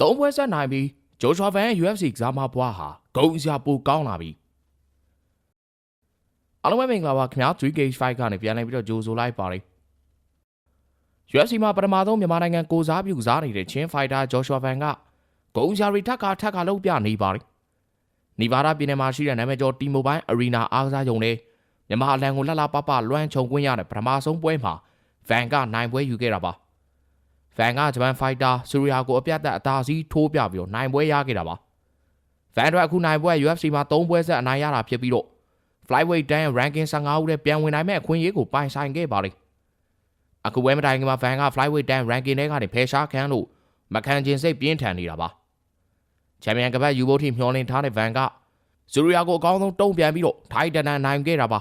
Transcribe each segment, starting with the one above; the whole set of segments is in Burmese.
သုံးပွဲဆက်နိုင်ပြီးဂျိုရှွာဗန်ရဲ့ UFC ကစားမဘွားဟာဂုံစရာပိုကောင်းလာပြီအားလုံးပဲမင်္ဂလာပါခင်ဗျာ 3Gauge Fight ကနေပြန်လည်ပြီးတော့ကြိုဆိုလိုက်ပါတယ် UFC မှာပထမဆုံးမြန်မာနိုင်ငံကိုစားပြုကစားနေတဲ့ချင်းဖိုက်တာဂျော်ရှွာဗန်ကဂုံစရာရီထက်ကထက်ကလုံးပြနေပါတယ်နီဗားဒါပြည်နယ်မှာရှိတဲ့နာမည်ကျော်တီမိုဘိုင်းအရီနာအားကစားရုံနဲ့မြန်မာအလံကိုလှလှပပလွှမ်းခြုံခွင့်ရတဲ့ပထမဆုံးပွဲမှာဗန်ကနိုင်ပွဲယူခဲ့တာပါ ဗန်ကဂျပန်ဖိုက်တာဆူရီယာကိုအပြတ်သက်အသာစီးထိုးပြပြီးတော့နိုင်ပွဲရခဲ့တာပါဗန်တို့အခုနိုင်ပွဲ UFC မှာ၃ပွဲဆက်အနိုင်ရတာဖြစ်ပြီးတော့ flyweight တန်းရဲ့ ranking 15ဦးထဲပြန်ဝင်နိုင်မဲ့အခွင့်အရေးကိုပိုင်ဆိုင်ခဲ့ပါတယ်အခုပွဲမတိုင်ခင်မှာဗန်က flyweight တန်း ranking ထဲကနေဖယ်ရှားခံလို့မခံကျင်စိတ်ပြင်းထန်နေတာပါချန်ပီယံကပတ်ယူဖို့ထိမျှော်လင့်ထားတဲ့ဗန်ကဆူရီယာကိုအကောင်းဆုံးတုံ့ပြန်ပြီးတော့ထိုက်တန်တန်နိုင်ခဲ့တာပါ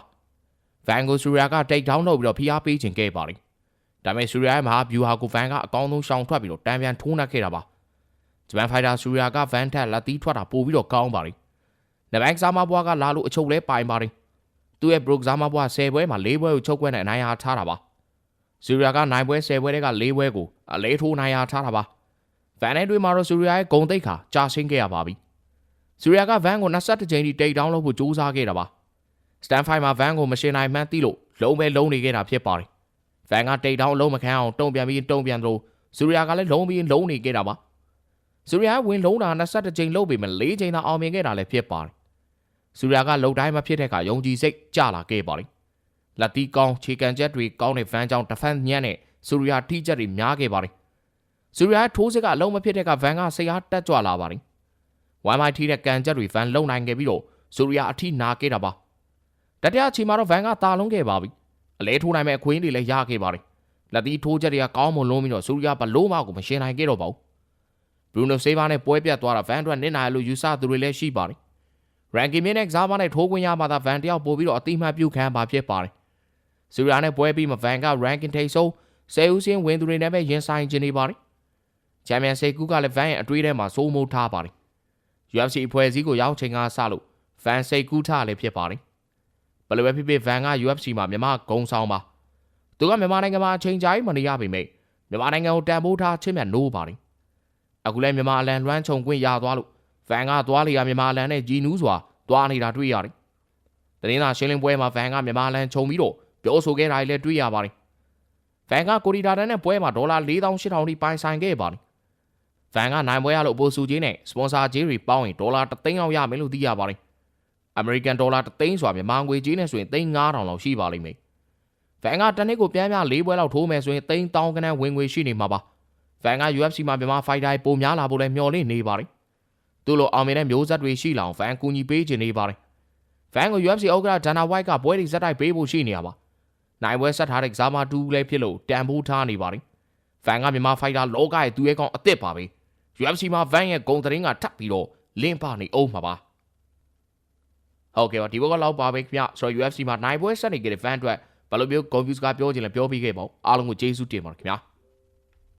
ဗန်ကိုဆူရီယာကတိတ်ထောင်းလုပ်ပြီးတော့ဖိအားပေးခြင်းခဲ့ပါတယ် ဒါပေမဲ့ဆူရီယာရဲ့မဟာဗျူဟာကိုဗန်ကအကောင်းဆုံးရှောင်ထွက်ပြီးတော့တန်ပြန်ထိုးနှက်ခဲ့တာပါဂျပန်ဖိုက်တာဆူရီယာကဗန်ထက်လက်သီးထွက်တာပို့ပြီးတော့ကောင်းပါတယ်နဘန်ကစားမဘွားကလာလို့အချုပ်လဲပိုင်ပါတယ်သူ့ရဲ့ဘရိုကစားမဘွား10ပွဲမှာ4ပွဲကိုချုပ်ခွဲနဲ့အနိုင်ရထားတာပါဆူရီယာက9ပွဲ10ပွဲတွေက4ပွဲကိုအလေးထိုးနိုင်ရထားတာပါဗန်နဲ့တွေ့မှာတော့ဆူရီယာရဲ့ဂုံတိတ်ခါကြာရှင်းခဲ့ရပါပြီဆူရီယာကဗန်ကို22ကြိမ်ထိတိတ်တောင်းလို့ဖို့ကြိုးစားခဲ့တာပါစတန်ဖိုင်မှာဗန်ကိုမရှင်နိုင်မှန်းသိလို့လုံးပဲလုံးနေခဲ့တာဖြစ်ပါတယ် ဗန်ကတိတ်တောင်းအလုံးမခံအောင်တုံ့ပြန်ပြီးတုံ့ပြန်သလိုဆူရီယာကလည်းလုံးပြီးလုံးနေခဲ့တာပါဆူရီယာဝင်လုံးတာ22ကြိမ်လုံးပေမဲ့4ကြိမ်သာအောင်မြင်ခဲ့တာလည်းဖြစ်ပါတယ်ဆူရီယာကလုံတိုင်းမဖြစ်တဲ့အခါယုံကြည်စိတ်ကျလာခဲ့ပါတယ်လက်တီကောင်းခြေကန်ချက်တွေကောင်းတဲ့ဗန်ကြောင့် defense ညံ့တဲ့ဆူရီယာထိချက်တွေများခဲ့ပါတယ်ဆူရီယာထိုးစစ်ကအလုံးမဖြစ်တဲ့ကဗန်ကဆရာတက်ကြွလာပါတယ်ဝမ်မိုက်ထီတဲ့ကန်ချက်တွေဗန်လုံနိုင်ခဲ့ပြီးတော့ဆူရီယာအထိနာခဲ့တာပါတတိယအချိန်မှာတော့ဗန်ကတာလုံးခဲ့ပါပြီ အလဲထိုးနိုင်မဲ့အခွင့်အရေးတွေလည်းရခဲ့ပါတယ်လက်တီထိုးချက်တွေကကောင်းမွန်လုံးပြီးတော့ဆူရီယာဘလို့မှကိုမရှင်းနိုင်ခဲ့တော့ပါဘူးဘရူနိုဆေးဗာနဲ့ပွဲပြတ်သွားတာဗန်အတွက်နစ်နာရလို့ယူဆသူတွေလည်းရှိပါတယ်ရန်ကီမင်းနဲ့ကစားမနဲ့ထိုးခွင့်ရမှသာဗန်တယောက်ပို့ပြီးတော့အတိမတ်ပြုခံပါဖြစ်ပါတယ်ဆူရီယာနဲ့ပွဲပြီးမှဗန်က ranking ထိပ်ဆုံးဆယ်ဦးစင်းဝင်သူတွေနဲ့ပဲရင်ဆိုင်ကျင်နေပါတယ်ချန်ပီယံစေကူကလည်းဗန်ရဲ့အတွေးထဲမှာစိုးမိုးထားပါတယ် UFC အဖွဲ့အစည်းကိုရောက်ချိန်ကစလို့ဗန်စိတ်ကူးထားလည်းဖြစ်ပါတယ် ဘယ်လိုပဲဖြစ်ဖြစ်ဗန်က UFC မှာမြန်မာဂုံဆောင်ပါသူကမြန်မာနိုင်ငံမှာအချိန်ကြာကြီးမနေရပေမဲ့မြန်မာနိုင်ငံကိုတန်ဖိုးထားချင်းမြတ်နိုးပါတယ်အခုလည်းမြန်မာအလံလွှမ်းခြုံခွင့်ရသွားလို့ဗန်ကသွားလေရမြန်မာအလံနဲ့ဂျီနူးစွာသွားနေတာတွေ့ရတယ်တနင်္လာရှင်းလင်းပွဲမှာဗန်ကမြန်မာအလံခြုံပြီးတော့ပြောဆိုခဲ့တာလည်းတွေ့ရပါတယ်ဗန်ကကိုရီတာတန်နဲ့ပွဲမှာဒေါ်လာ4800ထိပိုင်ဆိုင်ခဲ့ပါတယ်ဗန်ကနိုင်ပွဲရလို့အပိုစုကြီးနဲ့စပွန်ဆာကြီးတွေပေါင်းရင်ဒေါ်လာ3သိန်းလောက်ရမယ်လို့သိရပါတယ်။ American Dollar 3သိန်းဆိုတာမြန်မာငွေကြေးနဲ့ဆိုရင်3000လောက်ရှိပါလိမ့်မယ်။ဗန်ကတနစ်ကိုပြန်ပြ၄ပွဲလောက်ထိုးမယ်ဆိုရင်3000ခန်းဝင်ငွေရှိနေမှာပါ။ဗန်က UFC မှာမြန်မာဖိုက်တာပုံများလာဖို့လည်းမျှော်လင့်နေပါတယ်။သူ့လိုအောင်မြင်တဲ့မျိုးဆက်တွေရှိလောင်ဗန်ကူညီပေးခြင်းနေပါတယ်။ဗန်ကို UFC ဥက္ကဋ္ဌဒန်နာဝိုက်ကပွဲတွေဇက်တိုက်ပေးဖို့ရှိနေရပါ။နိုင်ပွဲဆက်ထားတဲ့ကစားမတူလည်းဖြစ်လို့တန်ဖိုးထားနေပါတယ်။ဗန်ကမြန်မာဖိုက်တာလောကရဲ့သူရဲကောင်းအစ်စ်ပါပဲ။ UFC မှာ van ရဲ့ဂုံသတင်းကထပ်ပြီးတော့လင်းပနေအောင်မှာပါ ဟုတ်ကဲ့ပါဒီဘက်ကလောက်ပါပဲခင်ဗျဆိုတော့ UFC မှာနိုင်ပွဲဆက်နေကြတဲ့ van အတွက်ဘယ်လိုမျိုး confuse ကပြောချင်လဲပြောပြီးခဲ့ပါဦးအားလုံးကိုကျေးဇူးတင်ပါတယ်ခင်ဗျာ